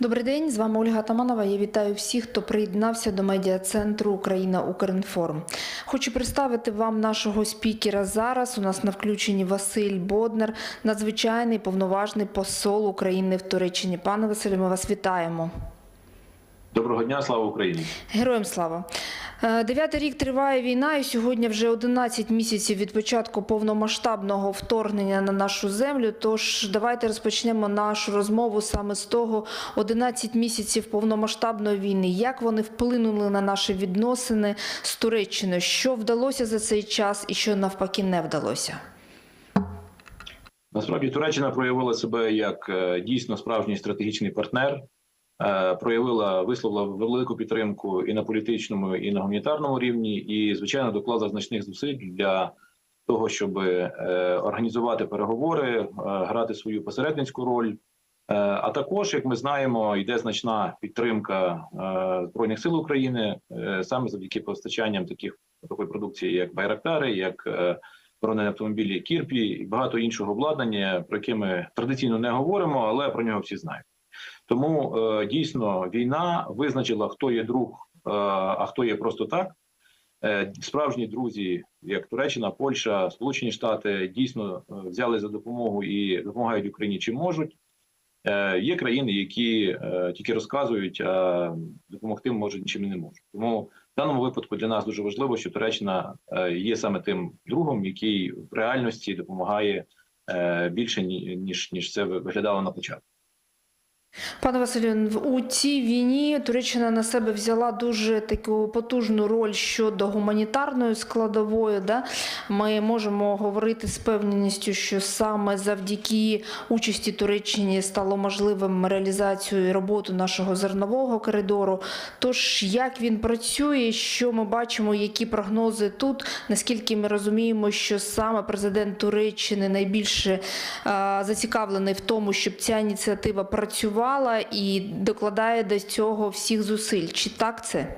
Добрий день, з вами Ольга Таманова. Я вітаю всіх, хто приєднався до медіа-центру Україна Укрінформ. Хочу представити вам нашого спікера зараз. У нас на включенні Василь Боднер, надзвичайний повноважний посол України в Туреччині. Пане Василю, ми вас вітаємо. Доброго дня, слава Україні. Героям слава. Е, Дев'ятий рік триває війна, і сьогодні вже 11 місяців від початку повномасштабного вторгнення на нашу землю. Тож давайте розпочнемо нашу розмову саме з того 11 місяців повномасштабної війни. Як вони вплинули на наші відносини з Туреччиною? Що вдалося за цей час, і що навпаки не вдалося? Насправді Туреччина проявила себе як е, дійсно справжній стратегічний партнер, проявила висловила велику підтримку і на політичному, і на гуманітарному рівні, і звичайно доклала значних зусиль для того, щоб е, організувати переговори, е, грати свою посередницьку роль. Е, А також, як ми знаємо, йде значна підтримка е, збройних сил України е, саме завдяки постачанням таких такої продукції, як Байрактари, як е, бронені автомобілі Кірпі і багато іншого обладнання, про яке ми традиційно не говоримо, але про нього всі знають. Тому е, дійсно війна визначила, хто є друг, е, а хто є просто так. Е, справжні друзі, як Туреччина, Польща, Сполучені Штати, дійсно взяли за допомогу і допомагають Україні чим можуть. Є країни, які тільки розказують, а допомогти можуть нічим і не можуть. Тому в даному випадку для нас дуже важливо, що Туреччина є саме тим другом, який в реальності допомагає більше ніж ніж це виглядало на початку. Пане Василю, у цій війні Туреччина на себе взяла дуже таку потужну роль щодо гуманітарної складової. Да? Ми можемо говорити з певненістю, що саме завдяки участі Туреччині стало можливим реалізацію і роботу нашого зернового коридору. Тож як він працює, що ми бачимо, які прогнози тут? Наскільки ми розуміємо, що саме президент Туреччини найбільше е, зацікавлений в тому, щоб ця ініціатива працювала і докладає до цього всіх зусиль. Чи так це?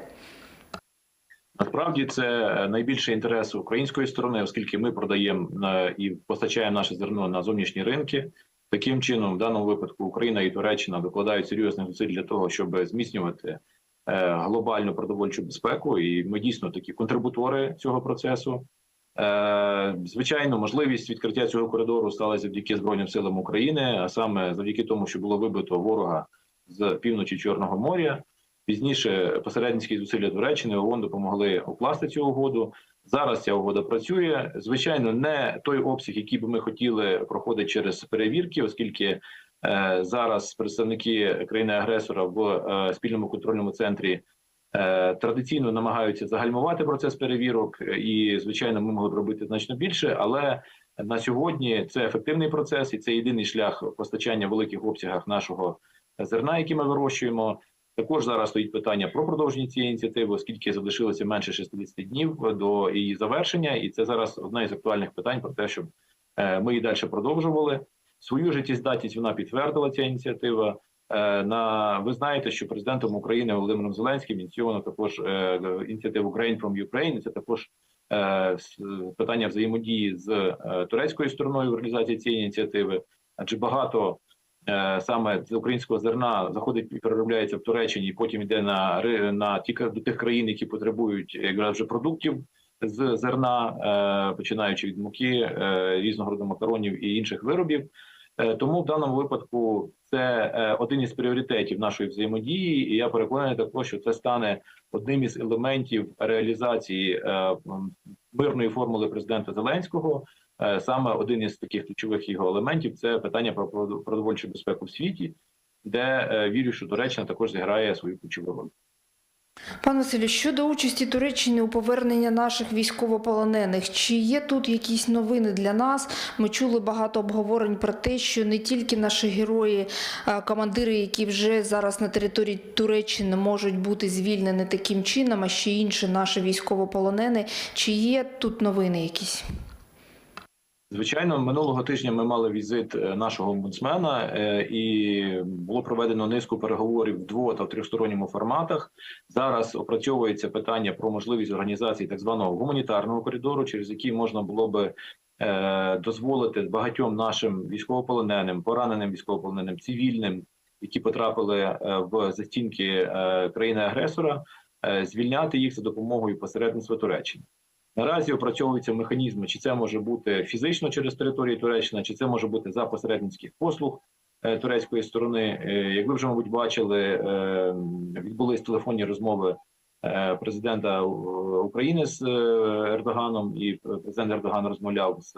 Насправді це найбільший інтерес української сторони, оскільки ми продаємо е, і постачаємо наше зерно на зовнішні ринки. Таким чином, в даному випадку, Україна і Туреччина докладають серйозних зусиль для того, щоб зміцнювати е, глобальну продовольчу безпеку. І ми дійсно такі контрибутори цього процесу. Е, Звичайно, можливість відкриття цього коридору стала завдяки Збройним силам України, а саме завдяки тому, що було вибито ворога з півночі Чорного моря. Пізніше посередницькі зусилля Туреччини ООН допомогли укласти цю угоду. Зараз ця угода працює. Звичайно, не той обсяг, який би ми хотіли, проходить через перевірки, оскільки е, зараз представники країни-агресора в е, спільному контрольному центрі традиційно намагаються загальмувати процес перевірок, е, і звичайно, ми могли б робити значно більше. Але на сьогодні це ефективний процес, і це єдиний шлях постачання в великих обсягах нашого зерна, які ми вирощуємо. Також зараз стоїть питання про продовження цієї ініціативи, оскільки залишилося менше 60 днів до її завершення, і це зараз одне із актуальних питань про те, щоб е, ми і далі продовжували свою життєздатність. Вона підтвердила ця ініціатива. Е, На ви знаєте, що президентом України Володимиром Зеленським ініційовано також е, ініціативу Ukraine from Ukraine. Це також е, питання взаємодії з турецькою стороною в реалізації цієї ініціативи, адже багато саме з українського зерна заходить і переробляється в Туреччині, і потім йде на на ті до тих країн, які потребують якраз вже продуктів з зерна, починаючи від муки, різного роду макаронів і інших виробів. Тому в даному випадку це е, один із пріоритетів нашої взаємодії, і я переконаний також, що це стане одним із елементів реалізації е, мирної формули президента Зеленського. Е, Саме один із таких ключових його елементів це питання про продовольчу безпеку в світі, де вірю, що Туреччина також зіграє свою ключову роль. Пане Василю, щодо участі Туреччини у поверненні наших військовополонених, чи є тут якісь новини для нас? Ми чули багато обговорень про те, що не тільки наші герої, командири, які вже зараз на території Туреччини можуть бути звільнені таким чином, а ще інші наші військовополонені. Чи є тут новини якісь? Звичайно, минулого тижня ми мали візит е, нашого омбудсмена, е, і було проведено низку переговорів в дво та в трьохсторонньому форматах. Зараз опрацьовується питання про можливість організації так званого гуманітарного коридору, через який можна було би е, дозволити багатьом нашим військовополоненим, пораненим військовополоненим, цивільним які потрапили в застінки країни-агресора, е, звільняти їх за допомогою посередництва Туреччини. Наразі опрацьовуються механізми, чи це може бути фізично через територію Туреччини, чи це може бути за посередницьких послуг е, турецької сторони. Е, Як ви вже, мабуть, бачили, е, відбулись телефонні розмови президента України з Ердоганом, і президент Ердоган розмовляв з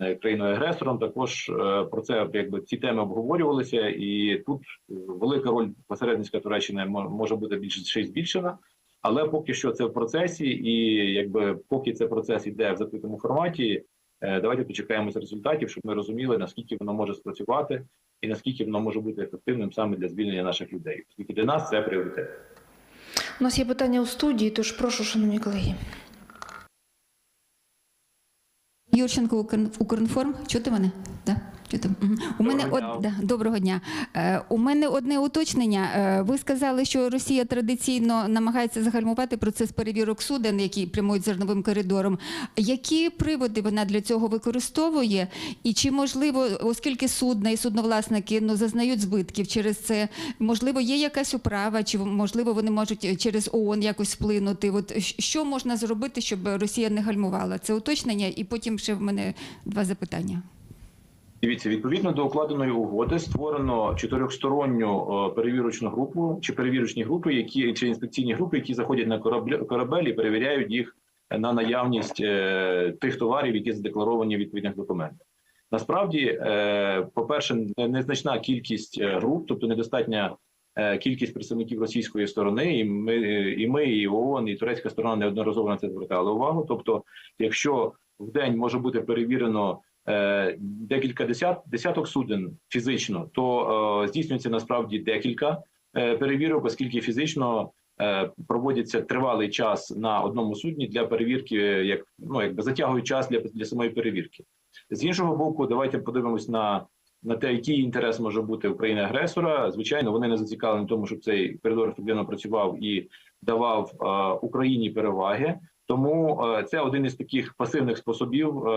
е, країною-агресором. Також про це якби ці теми обговорювалися, і тут велика роль посередницька Туреччини може бути більше ще й збільшена. Але поки що це в процесі, і якби поки цей процес йде в закритому форматі, е, давайте почекаємося результатів, щоб ми розуміли наскільки воно може спрацювати і наскільки воно може бути ефективним саме для звільнення наших людей. Оскільки для нас це пріоритет. У нас є питання у студії, тож прошу, шановні колеги. Юрченко Укр- Укрінформ. Чути мене? Да? У мене Доброго од... дня. доброго дня. Е, у мене одне уточнення. Е, ви сказали, що Росія традиційно намагається загальмувати процес перевірок суден, які прямують зерновим коридором. Які приводи вона для цього використовує? І чи можливо, оскільки судна і судновласники ну, зазнають збитків через це, можливо, є якась управа, чи можливо вони можуть через ООН якось вплинути? От що можна зробити, щоб Росія не гальмувала? Це уточнення, і потім ще в мене два запитання. Дивіться, відповідно до укладеної угоди створено чотирьохсторонню е, перевірочну групу чи перевірочні групи, які чи інспекційні групи, які заходять на корабль, корабель і перевіряють їх на наявність е, тих товарів, які задекларовані в відповідних документах. Насправді, е, по-перше, незначна кількість груп, тобто недостатня кількість представників російської сторони, і ми, і ми, і ООН, і турецька сторона неодноразово на це звертали увагу. Тобто, якщо в день може бути перевірено декілька десят, десяток суден фізично, то е, здійснюється насправді декілька е, перевірок, оскільки фізично е, проводиться тривалий час на одному судні для перевірки, е, як ну якби затягують час для, для самої перевірки. З іншого боку, давайте подивимось на. На те, який інтерес може бути у країни агресора, звичайно, вони не зацікавлені в тому, щоб цей коридор ефективно працював і давав е, Україні переваги. Тому е, це один із таких пасивних способів е,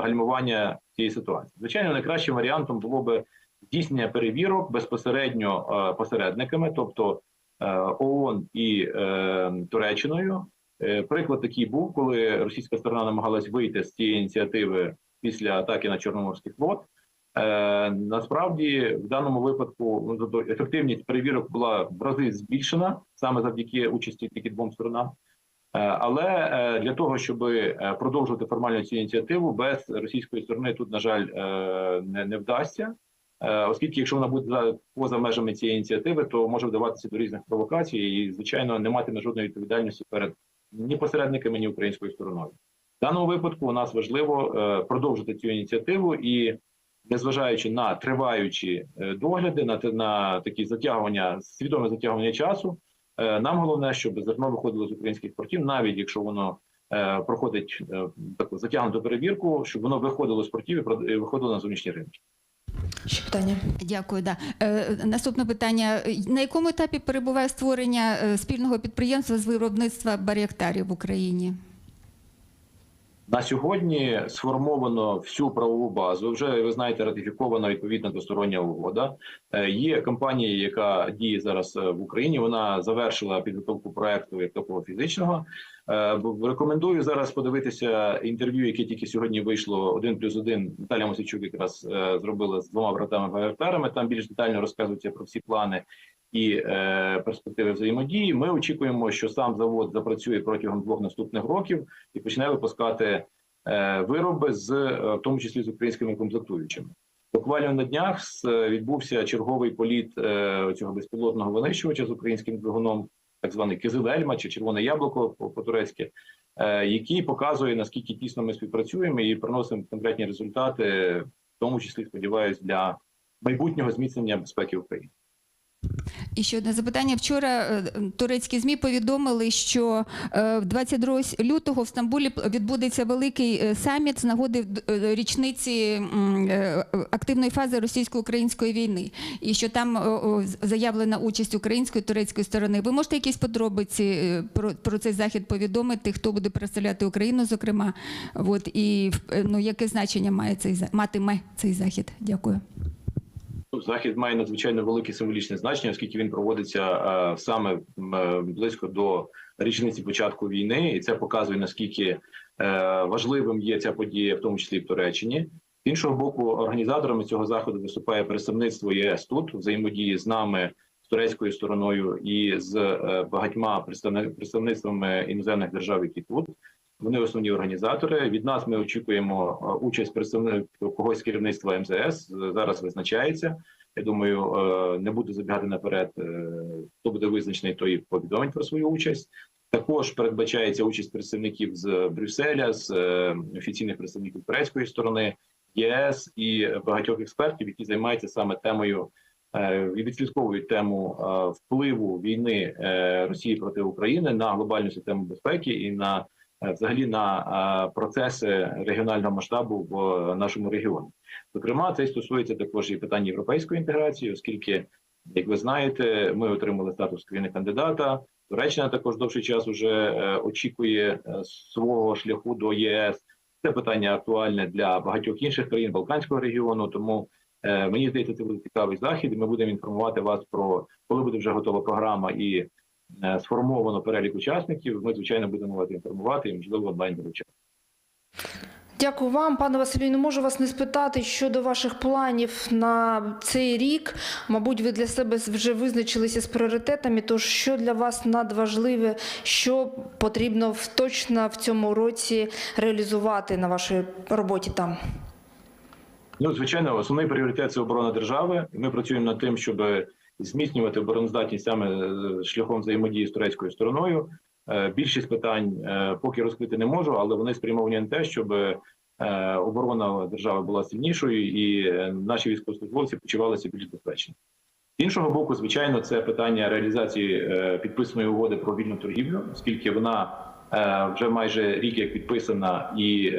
гальмування цієї ситуації. Звичайно, найкращим варіантом було би здійснення перевірок безпосередньо е, посередниками, тобто ООН і Туреччиною. Приклад такий був, коли російська сторона намагалась вийти з цієї ініціативи після атаки на Чорноморський флот. Насправді, в даному випадку ну, тобто ефективність перевірок була в рази збільшена саме завдяки участі тільки двом сторонам. Е, Але е, для того, щоб е, продовжувати формально цю ініціативу, без російської сторони тут, на жаль, не, не вдасться, оскільки, якщо вона буде за- поза межами цієї ініціативи, то може вдаватися до різних провокацій і, звичайно, не матиме жодної відповідальності перед ні посередниками, ні українською стороною. В даному випадку у нас важливо продовжити цю ініціативу і, незважаючи на триваючі догляди, на, на такі затягування, свідоме затягування часу, Нам головне, щоб зерно виходило з українських портів, навіть якщо воно е, проходить е, таку затягнуту перевірку, щоб воно виходило з портів і виходило на зовнішні ринки. Ще питання. Дякую. Да. Е, наступне питання: на якому етапі перебуває створення е, спільного підприємства з виробництва баріактарів в Україні? На сьогодні сформовано всю правову базу. Вже ви знаєте, ратифікована відповідна двостороння угода. Е, Є компанія, яка діє зараз е, в Україні. Вона завершила підготовку проекту як такого фізичного. Е, Рекомендую зараз подивитися інтерв'ю, яке тільки сьогодні вийшло один плюс один. Наталя Мосичук якраз зробила з двома братами ВРТРами. Там більш детально розказується про всі плани і е, перспективи взаємодії. Ми очікуємо, що сам завод запрацює протягом двох наступних років і почне випускати е, вироби з е, в тому числі з українськими комплектуючими. Буквально на днях відбувся черговий політ е, цього безпілотного винищувача з українським двигуном, так званий Кизилельма чи червоне яблуко по- по-турецьки, е, який показує наскільки тісно ми співпрацюємо і приносимо конкретні результати, в тому числі сподіваюсь, для майбутнього зміцнення безпеки України. І ще одне запитання. Вчора е, турецькі змі повідомили, що е, 22 лютого в Стамбулі відбудеться великий е, саміт з нагоди е, річниці е, активної фази російсько-української війни, і що там заявлена участь української і турецької сторони. Ви можете якісь подробиці е, про, цей захід повідомити? Хто буде представляти Україну, зокрема? От і е, ну яке значення має цей матиме цей захід? Дякую. Ну, захід має надзвичайно велике символічне значення, оскільки він проводиться е, саме е, близько до річниці початку війни, і це показує наскільки е, важливим є ця подія, в тому числі в Туреччині. З іншого боку, організаторами цього заходу виступає представництво ЄС тут взаємодії з нами з турецькою стороною і з багатьма представни- представництвами іноземних держав, які тут. Вони основні організатори. Від нас ми очікуємо е, участь представників когось керівництва МЗС. Зараз визначається. Я думаю, е, не буду забігати наперед. е, Хто буде визначений, той повідомить про свою участь. Також передбачається участь представників з Брюсселя, з е, офіційних представників турецької сторони, ЄС і багатьох експертів, які займаються саме темою е, і відслідковують тему е, впливу війни е, Росії проти України на глобальну систему безпеки і на е, взагалі на е, процеси регіонального масштабу в е, нашому регіоні. Зокрема, це стосується також і питань європейської інтеграції, оскільки, як ви знаєте, ми отримали статус країни кандидата. Туреччина також довший час уже е, очікує е, свого шляху до ЄС. Це питання актуальне для багатьох інших країн Балканського регіону. Тому е, мені здається, це буде цікавий захід. і Ми будемо інформувати вас про коли буде вже готова програма і е, сформовано перелік учасників. Ми звичайно будемо вас інформувати і можливо онлайн долучати. Дякую вам, пане Василю. Не можу вас не спитати щодо ваших планів на цей рік. Мабуть, ви для себе вже визначилися з пріоритетами. Тож що для вас надважливе, що потрібно точно в цьому році реалізувати на вашій роботі там? Ну, звичайно, основний пріоритет це оборона держави. Ми працюємо над тим, щоб зміцнювати обороноздатність саме е, шляхом взаємодії з турецькою стороною. Е, Більшість питань е, поки розкрити не можу, але вони спрямовані на те, щоб оборона держави була сильнішою і наші військовослужбовці почувалися більш безпечно. З іншого боку, звичайно, це питання реалізації підписаної угоди про вільну торгівлю, оскільки вона вже майже рік як підписана, і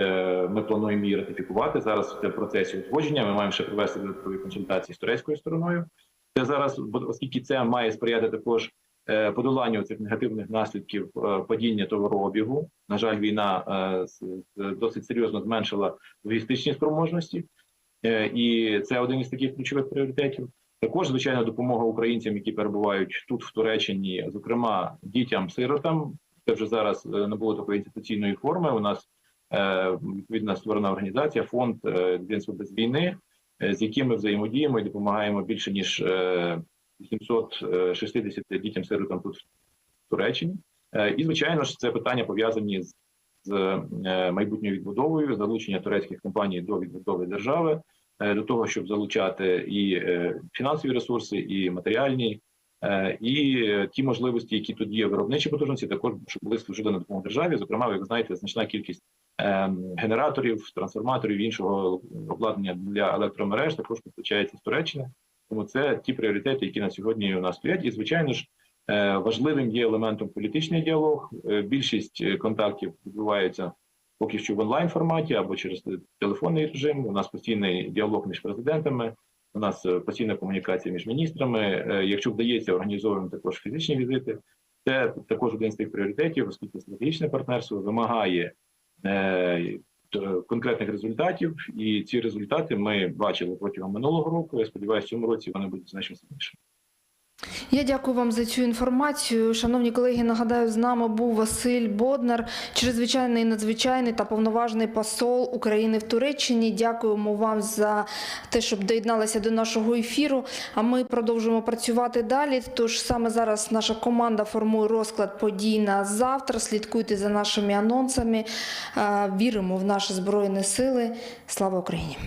ми плануємо її ратифікувати. Зараз це в процесі узгодження. Ми маємо ще провести додаткові консультації з турецькою стороною. Це зараз, оскільки це має сприяти також е, подоланню цих негативних наслідків е, падіння товарообігу. На жаль, війна е, досить серйозно зменшила логістичні спроможності, і це один із таких ключових пріоритетів. Також, звичайно, допомога українцям, які перебувають тут, в Туреччині, зокрема дітям-сиротам. Це вже зараз не було такої інституційної форми. У нас відповідна створена організація, фонд «Дитинство без війни, з якими ми взаємодіємо і допомагаємо більше ніж е, 860 дітям-сиротам тут в Туреччині. Е, І звичайно ж, це питання пов'язані з, з е, майбутньою відбудовою, залучення турецьких компаній до відбудови держави, е, до того, щоб залучати і е, фінансові ресурси, і матеріальні, е, і е, ті можливості, які тут є виробничі потужності, також були служили на допомогу державі. Зокрема, ви знаєте, значна кількість е, генераторів, трансформаторів іншого обладнання для електромереж також постачається з Туреччини. Тому це ті пріоритети, які на сьогодні у нас стоять, і звичайно ж. Е, Важливим є елементом політичний діалог. Е, Більшість контактів відбуваються поки що в онлайн форматі або через телефонний режим. У нас постійний діалог між президентами. У нас е, постійна комунікація між міністрами. Е, Якщо вдається, організовуємо також фізичні візити. Це також один з тих пріоритетів, оскільки стратегічне партнерство вимагає е, конкретних результатів, і ці результати ми бачили протягом минулого року. Я сподіваюся, в цьому році вони будуть значно сильнішими. Я дякую вам за цю інформацію. Шановні колеги, нагадаю, з нами був Василь Боднар, чрезвичайний, надзвичайний та повноважний посол України в Туреччині. Дякуємо вам за те, щоб доєдналися до нашого ефіру. А ми продовжуємо працювати далі. Тож саме зараз наша команда формує розклад подій на завтра. Слідкуйте за нашими анонсами. Віримо в наші збройні сили. Слава Україні!